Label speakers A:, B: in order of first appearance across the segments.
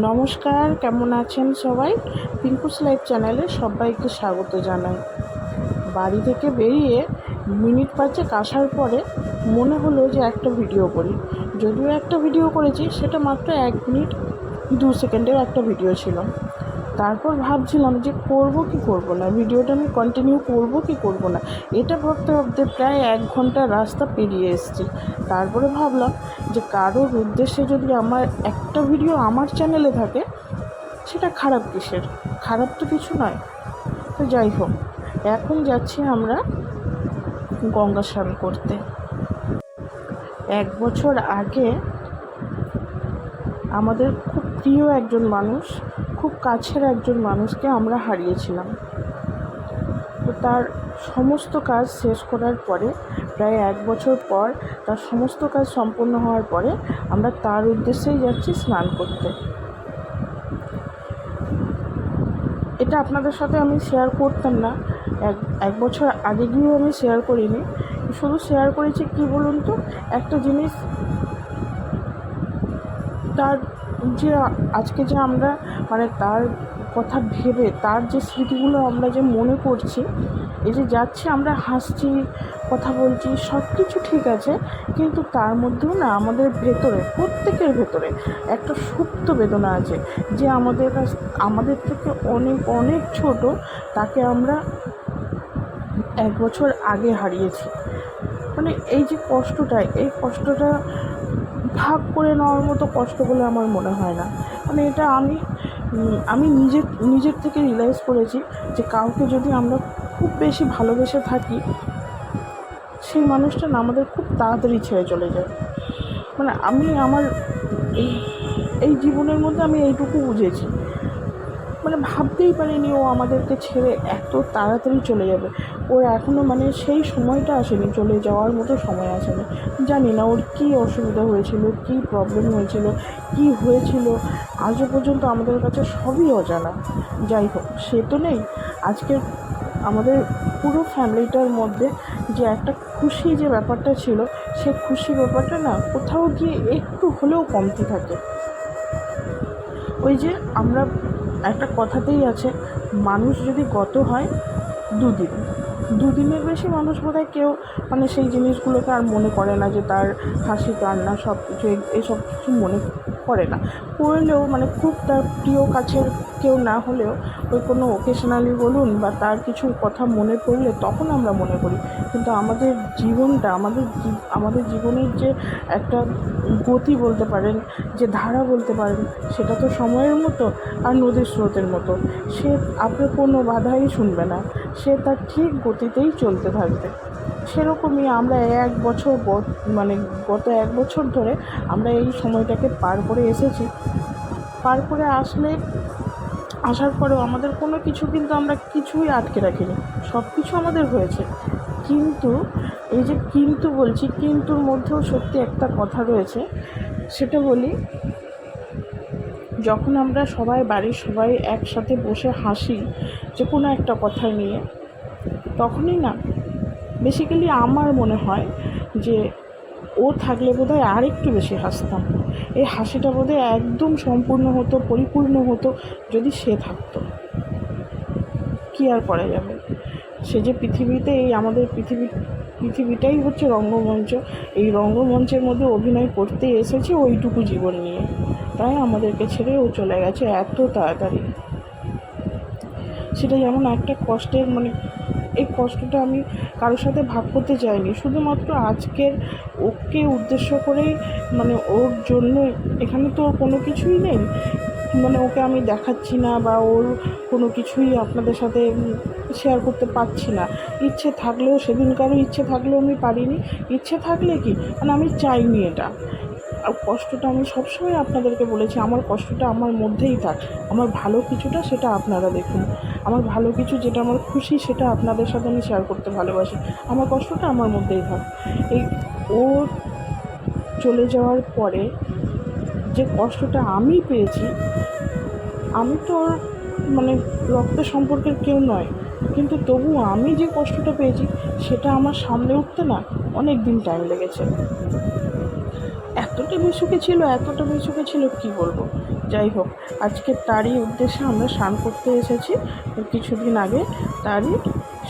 A: নমস্কার, কেমন আছেন সবাই? পিঙ্কুস লাইফ চ্যানেলে সবাইকে স্বাগত জানাই। বাড়ি থেকে বেরিয়ে মিনিট পাঁচেক আসার পরে মনে হলো যে একটা ভিডিও করি। যদিও একটা ভিডিও করেছি, সেটা মাত্র এক মিনিট, দু সেকেন্ডের একটা ভিডিও ছিল। তারপর ভাবছিলাম যে করব কি করব না? ভিডিওটা আমি কন্টিনিউ করব কি করব না? এটা ভাবতে ভাবতে প্রায় এক ঘণ্টা রাস্তা পেরিয়ে এসেছি। তারপরে ভাবলাম যে কারোর উদ্দেশ্যে যদি আমার একটা ভিডিও আমার চ্যানেলে থাকে, সেটা খারাপ কিসের? খারাপ তো কিছু নয়। তো যাই হোক, এখন যাচ্ছি আমরা গঙ্গা স্নান করতে। এক বছর আগে আমাদের খুব প্রিয় একজন মানুষ খুব কাছের একজন মানুষকে আমরা হারিয়েছিলাম। তো তার সমস্ত কাজ শেষ করার পরে, প্রায় এক বছর পর তার সমস্ত কাজ সম্পূর্ণ হওয়ার পরে আমরা তার উদ্দেশ্যেই যাচ্ছি স্নান করতে। এটা আপনাদের সাথে আমি শেয়ার করতাম না। এক এক বছর আগে গিয়েও আমি শেয়ার করিনি। শুধু শেয়ার করেছি কি বলুন তো? একটা জিনিস, তার যে আজকে যে আমরা মানে তার কথা ভেবে, তার যে স্মৃতিগুলো আমরা যে মনে করছি, এই যে যাচ্ছি আমরা হাসছি, কথা বলছি সব কিছু ঠিক আছে, কিন্তু তার মধ্যেও না আমাদের ভেতরে, প্রত্যেকের ভেতরে একটা সুপ্ত বেদনা আছে যে আমাদের কাছ, আমাদের থেকে অনেক অনেক ছোট তাকে আমরা এক বছর আগে হারিয়েছি। মানে এই যে কষ্টটা, এই কষ্টটা ভাগ করে নেওয়ার মতো কষ্ট বলে আমার মনে হয় না। মানে এটা আমি আমি নিজের নিজের থেকে রিয়েলাইজ করেছি যে কাউকে যদি আমরা খুব বেশি ভালোবেসে থাকি, সেই মানুষটা না আমাদের খুব তাড়াতাড়ি ছেড়ে চলে যায়। মানে আমি আমার এই এই জীবনের মধ্যে আমি এইটুকু বুঝেছি। মানে ভাবতেই পারিনি ও আমাদেরকে ছেড়ে এত তাড়াতাড়ি চলে যাবে। ওর এখনও মানে সেই সময়টা আসেনি, চলে যাওয়ার মতো সময় আসেনি। জানি না ওর কী অসুবিধা হয়েছিল, কী প্রবলেম হয়েছিল, কী হয়েছিল, আজও পর্যন্ত আমাদের কাছে সবই অজানা। যাই হোক, সে তো নেই। আজকে আমাদের পুরো ফ্যামিলিটার মধ্যে যে একটা খুশি যে ব্যাপারটা ছিল, সে খুশি ব্যাপারটা না কোথাও গিয়ে একটু হলেও কমতে থাকে। ওই যে আমরা একটা কথাতেই আছে, মানুষ যদি গত হয় দুদিন। দুদিনের বেশি মানুষ বোধ হয় কেউ মানে সেই জিনিসগুলোকে আর মনে করে না যে তার হাসি, কান্না সব কিছু এসব কিছু মনে করে না। করলেও মানে খুব তার প্রিয় কাছের কেউ না হলেও ওই কোনো ওকেশনালি বলুন বা তার কিছু কথা মনে পড়লে তখন আমরা মনে করি। কিন্তু আমাদের জীবনটা, আমাদের আমাদের জীবনের যে একটা গতি বলতে পারেন, যে ধারা বলতে পারেন, সেটা তো সময়ের মতো আর নদীর স্রোতের মতো। সে আপনার কোনো বাধাই শুনবে না। সে তার ঠিক গতিতেই চলতে থাকবে। সেরকমই আমরা এক বছর মানে গত এক বছর ধরে আমরা এই সময়টাকে পার করে এসেছি। পার করে আসলে, আসার পরেও আমাদের কোনো কিছু কিন্তু আমরা কিছুই আটকে রাখিনি। সব কিছু আমাদের হয়েছে। কিন্তু, এই যে কিন্তু বলছি, কিন্তুর মধ্যেও সত্যি একটা কথা রয়েছে। সেটা বলি, যখন আমরা সবাই বাড়ির সবাই একসাথে বসে হাসি, যে কোনো একটা কথা নিয়ে, তখনই না বেসিক্যালি আমার মনে হয় যে ও থাকলে বোধহয় আর একটু বেশি হাসতাম। এই হাসিটা বোধহয় একদম সম্পূর্ণ হতো, পরিপূর্ণ হতো যদি সে থাকতো। কী আর করা যাবে? সে যে পৃথিবীতে এই আমাদের পৃথিবী, পৃথিবীটাই হচ্ছে রঙ্গমঞ্চ। এই রঙ্গমঞ্চের মধ্যে অভিনয় করতে এসেছে ওইটুকু জীবন নিয়ে। তাই আমাদেরকে ছেড়ে ও চলে গেছে এত তাড়াতাড়ি। সেটা যেমন একটা কষ্টের মানে এই কষ্টটা আমি কারোর সাথে ভাগ করতে চাইনি। শুধুমাত্র আজকের ওকে উদ্দেশ্য করেই মানে ওর জন্য এখানে তো কোনো কিছুই নেই। মানে ওকে আমি দেখাচ্ছি না বা ওর কোনো কিছুই আপনাদের সাথে শেয়ার করতে পারছি না। ইচ্ছে থাকলেও, সেদিনকারও ইচ্ছে থাকলেও আমি পারিনি। ইচ্ছে থাকলে কি? মানে আমি চাইনি এটা। আর কষ্টটা আমি সবসময় আপনাদেরকে বলেছি, আমার কষ্টটা আমার মধ্যেই থাক। আমার ভালো কিছুটা সেটা আপনারা দেখুন। আমার ভালো কিছু যেটা আমার খুশি সেটা আপনাদের সাথে আমি শেয়ার করতে ভালোবাসি। আমার কষ্টটা আমার মধ্যেই থাক। এই ও চলে যাওয়ার পরে যে কষ্টটা আমি পেয়েছি, আমি তো মানে রক্ত সম্পর্কের কেউ নয়। কিন্তু তবু আমি যে কষ্টটা পেয়েছি, সেটা আমার সামনে উঠতে না অনেক দিন টাইম লেগেছে। এতটা মিশুকে ছিল, এতটা মিশুকে ছিল, কি বলব? যাই হোক, আজকে তারই উদ্দেশ্যে আমরা স্নান করতে এসেছি। কিছুদিন আগে তারই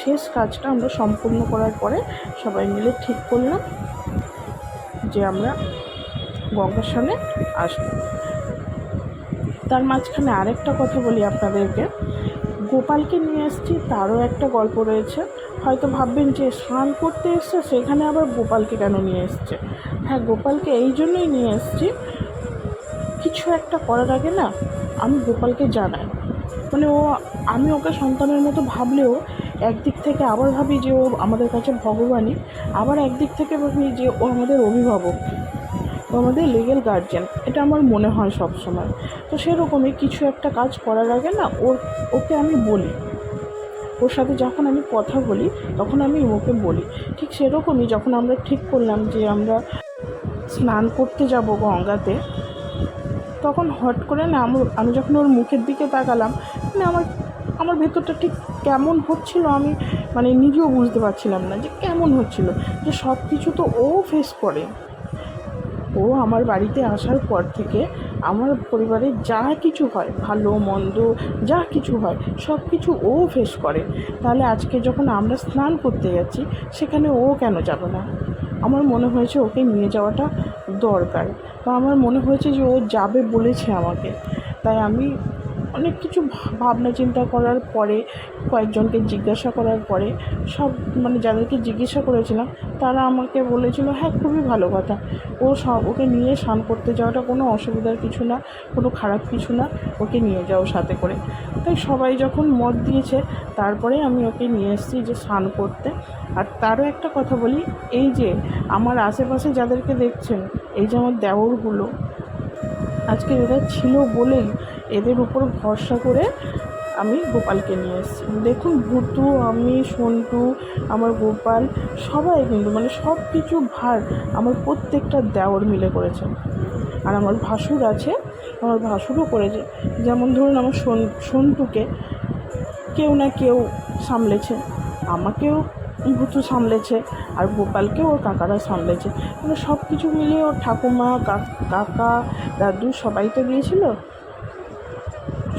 A: শেষ কাজটা আমরা সম্পূর্ণ করার পরে সবাই মিলে ঠিক করলাম যে আমরা গঙ্গার সামনে আসব। তার মাঝখানে আরেকটা কথা বলি আপনাদেরকে। গোপালকে নিয়ে এসেছি, তারও একটা গল্প রয়েছে। হয়তো ভাববেন যে স্নান করতে এসছে, সেখানে আবার গোপালকে কেন নিয়ে এসছে? হ্যাঁ গোপালকে এই জন্যই নিয়ে এসেছি কিছু একটা করার আগে না আমি গোপালকে জানাই। মানে ও, আমি ওকে সন্তানের মতো ভাবলেও একদিক থেকে আবার ভাবি যে ও আমাদের কাছে ভগবানই, আবার একদিক থেকে ভাবি যে ও আমাদের অভিভাবক, ও আমাদের লিগেল গার্জেন এটা আমার মনে হয় সব সময় তো সেরকমই কিছু একটা কাজ করার আগে না ওর, ওকে আমি বলি। ওর সাথে যখন আমি কথা বলি, তখন আমি ওকে বলি। ঠিক সেরকমই যখন আমরা ঠিক করলাম যে আমরা স্নান করতে যাব গঙ্গাতে। তখন হট করে না আমার আমি যখন ওর মুখের দিকে তাকালাম মানে আমার আমার ভেতরটা ঠিক কেমন হচ্ছিল আমি মানে নিজেও বুঝতে পারছিলাম না যে কেমন হচ্ছিল। যে সব কিছু তো ও ফেস করে। ও আমার বাড়িতে আসার পর থেকে আমার পরিবারে যা কিছু হয়, ভালো, মন্দ, যা কিছু হয় সব কিছু ও ফেস করে। তাহলে আজকে যখন আমরা স্নান করতে যাচ্ছি, সেখানে ও কেন যাবে না? আমার মনে হয়েছে ওকে নিয়ে যাওয়াটা দরকার বা আমার মনে হয়েছে যে ও যাবে বলেছে আমাকে। তাই আমি অনেক কিছু ভাবনা চিন্তা করার পরে, কয়েকজনকে জিজ্ঞাসা করার পরে, সব মানে যাদেরকে জিজ্ঞাসা করেছিলাম, তারা আমাকে বলেছিল হ্যাঁ খুবই ভালো কথা। ও সব ওকে নিয়ে স্নান করতে যাওয়াটা কোনো অসুবিধার কিছু না, কোনো খারাপ কিছু না, ওকে নিয়ে যাও সাথে করে। তাই সবাই যখন মত দিয়েছে, তারপরে আমি ওকে নিয়ে এসেছি যে স্নান করতে। আর তারও একটা কথা বলি, এই যে আমার আশেপাশে যাদেরকে দেখছেন, এই যে আমার দেওরগুলো, আজকে এরা ছিল বলেই এদের উপর ভরসা করে আমি গোপালকে নিয়ে এসেছি। দেখুন ভুতু আমি, সন্টু, আমার গোপাল, সবাই কিন্তু মানে সব কিছু ভার আমার প্রত্যেকটা দেওর মিলে করেছে। আর আমার ভাসুর আছে, আমার ভাসুরও করেছে। যেমন ধরুন আমার সন, সন্টুকে কেউ না কেউ সামলেছে, আমাকেও ভুতু সামলেছে আর গোপালকে ওর কাকারা সামলেছে। মানে সব কিছু মিলিয়ে ওর ঠাকুমা, কাকা দাদু সবাই তো গিয়েছিল।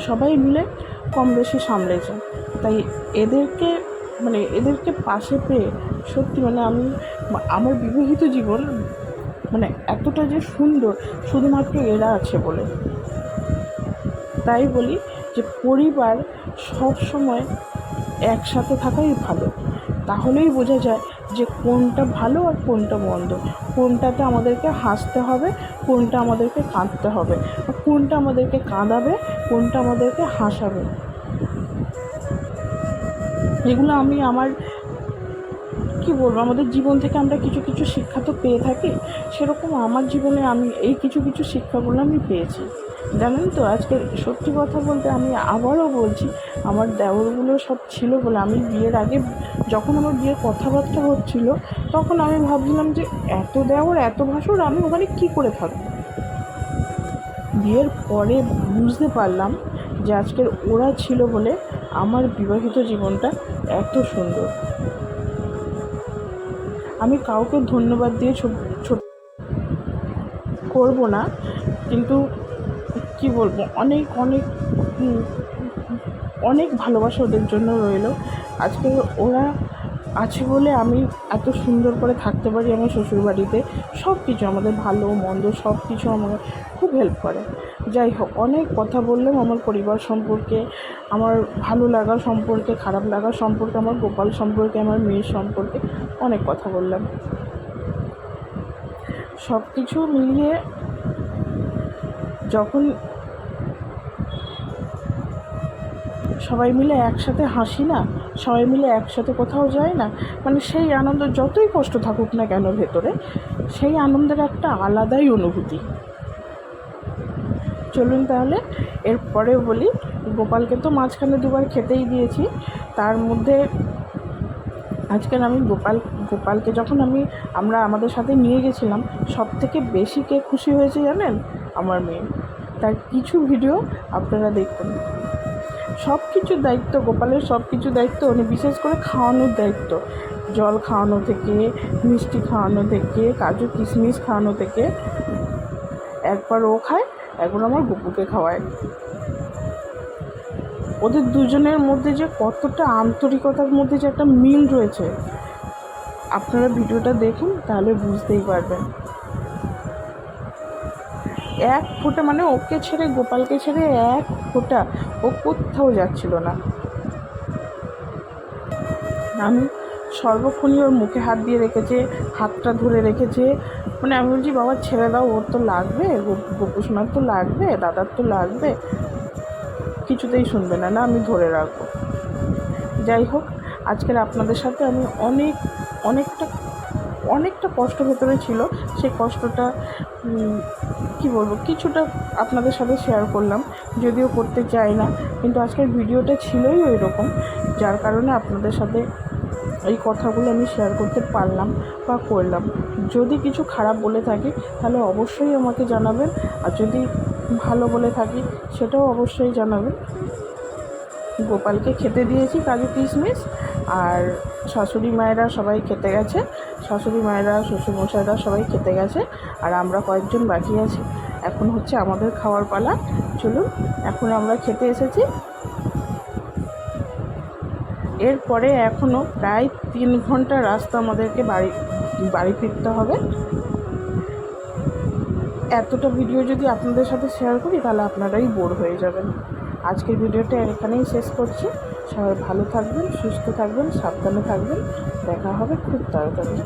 A: সবাই মিলে কম বেশি সামলেছে। তাই এদেরকে মানে এদেরকে পাশে পেয়ে সত্যি মানে আমি, আমার বিবাহিত জীবন মানে এতটা যে সুন্দর, শুধুমাত্র এরা আছে বলে। তাই বলি যে পরিবার সব সময় একসাথে থাকাই ভালো। তাহলেই বোঝা যায় যে কোনটা ভালো আর কোনটা মন্দ। কোনটাতে আমাদেরকে হাসতে হবে, কোনটা আমাদেরকে কাঁদতে হবে কোনটা আমাদেরকে কাঁদাবে, কোনটা আমাদেরকে হাসাবে। এগুলো আমি আমার, কি বলব, আমাদের জীবন থেকে আমরা কিছু কিছু শিক্ষা তো পেয়ে থাকি। সেরকম আমার জীবনে আমি এই কিছু কিছু শিক্ষাগুলো আমি পেয়েছি। জানেন তো, আজকে সত্যি কথা বলতে আমি আবারও বলছি, আমার দেওরগুলো সব ছিল বলে আমি বিয়ের আগে যখন আমার বিয়ের কথাবার্তা হচ্ছিল, তখন আমি ভাবছিলাম যে এত দেওর, এত ভাসুর, আমি ওখানে কী করে থাকব? বিয়ের পরে বুঝতে পারলাম যে আজকের ওরা ছিল বলে আমার বিবাহিত জীবনটা এত সুন্দর। আমি কাউকে ধন্যবাদ দিয়ে ছোট করব না, কিন্তু কি বলব, অনেক অনেক অনেক ভালোবাসা ওদের জন্য রইল। আজকে ওরা আছে বলে আমি এত সুন্দর করে থাকতে পারি আমার শ্বশুরবাড়িতে সব কিছু আমাদের ভালো, মন্দ সব কিছু আমার খুব হেল্প করে। যাই হোক, অনেক কথা বললাম আমার পরিবার সম্পর্কে, আমার ভালো লাগা সম্পর্কে, খারাপ লাগা সম্পর্কে, আমার গোপাল সম্পর্কে, আমার মেয়ের সম্পর্কে অনেক কথা বললাম। সব কিছু মিলিয়ে যখন সবাই মিলে একসাথে হাসি না, সবাই মিলে একসাথে কোথাও যায় না মানে সেই আনন্দ যতই কষ্ট থাকুক না কেন ভেতরে, সেই আনন্দের একটা আলাদাই অনুভূতি। চলুন তাহলে এরপরে বলি, গোপালকে তো মাঝখানে দুবার খেতেই দিয়েছি, তার মধ্যে আজকের আমি গোপাল, গোপালকে যখন আমি, আমরা আমাদের সাথে নিয়ে গেছিলাম সব থেকে বেশি কে খুশি হয়েছে জানেন? আমার মেয়ে। তার কিছু ভিডিও আপনারা দেখুন। সব কিছুর দায়িত্ব, গোপালের সব কিছু দায়িত্ব, উনি বিশেষ করে খাওয়ানোর দায়িত্ব। জল খাওয়ানো থেকে, মিষ্টি খাওয়ানো থেকে, কাজু কিশমিশ খাওয়ানো থেকে। একবার ও খায়, একবার আমার গপুকে খাওয়ায়। ওদের দুজনের মধ্যে যে কতটা আন্তরিকতার মধ্যে যে একটা মিল রয়েছে। আপনারা ভিডিওটা দেখুন, তাহলে বুঝতেই পারবেন। এক ফোঁটা মানে ওকে ছেড়ে গোপালকে ছেড়ে এক ফোঁটা। ও কোথাও যাচ্ছিল না। আমি সর্বক্ষণই ওর মুখে হাত দিয়ে রেখেছে, হাতটা ধরে রেখেছে। মানে আমি বলছি, বাবা, ছেড়ে দাও, ওর তো লাগবে, গোপু সোনার তো লাগবে, দাদার তো লাগবে। কিছুতেই শুনবে না না আমি ধরে রাখব। যাই হোক, আজকের আপনাদের সাথে আমি অনেক, অনেকটা অনেকটা কষ্ট ভেতরে ছিল। সেই কষ্টটা কি বলব, কিছুটা আপনাদের সাথে শেয়ার করলাম। যদিও করতে চাই না, কিন্তু আজকের ভিডিওটা ছিলই ওই রকম যার কারণে আপনাদের সাথে এই কথাগুলো আমি শেয়ার করতে পারলাম বা করলাম। যদি কিছু খারাপ বলে থাকি, তাহলে অবশ্যই আমাকে জানাবেন। আর যদি ভালো বলে থাকি, সেটাও অবশ্যই জানাবেন। গোপালকে খেতে দিয়েছি কাজু কিশমিশ, আর শাশুড়ি মায়েরা সবাই খেতে গেছে, শাশুড়ি মায়েরা, শ্বশুরমশাইরা সবাই খেতে গেছে, আর আমরা কয়েকজন বাকি আছি। এখন হচ্ছে আমাদের খাওয়ার পালা। চলুন, এখন আমরা খেতে এসেছি। এরপরে এখনও প্রায় তিন ঘণ্টা রাস্তা আমাদেরকে বাড়ি বাড়ি ফিরতে হবে। এতটা ভিডিও যদি আপনাদের সাথে শেয়ার করি, তাহলে আপনারাই বোর হয়ে যাবেন। আজকের ভিডিওটা এখানেই শেষ করছি। সবাই ভালো থাকবেন সুস্থ থাকবেন সাবধানে থাকবেন। দেখা হবে খুব তাড়াতাড়ি।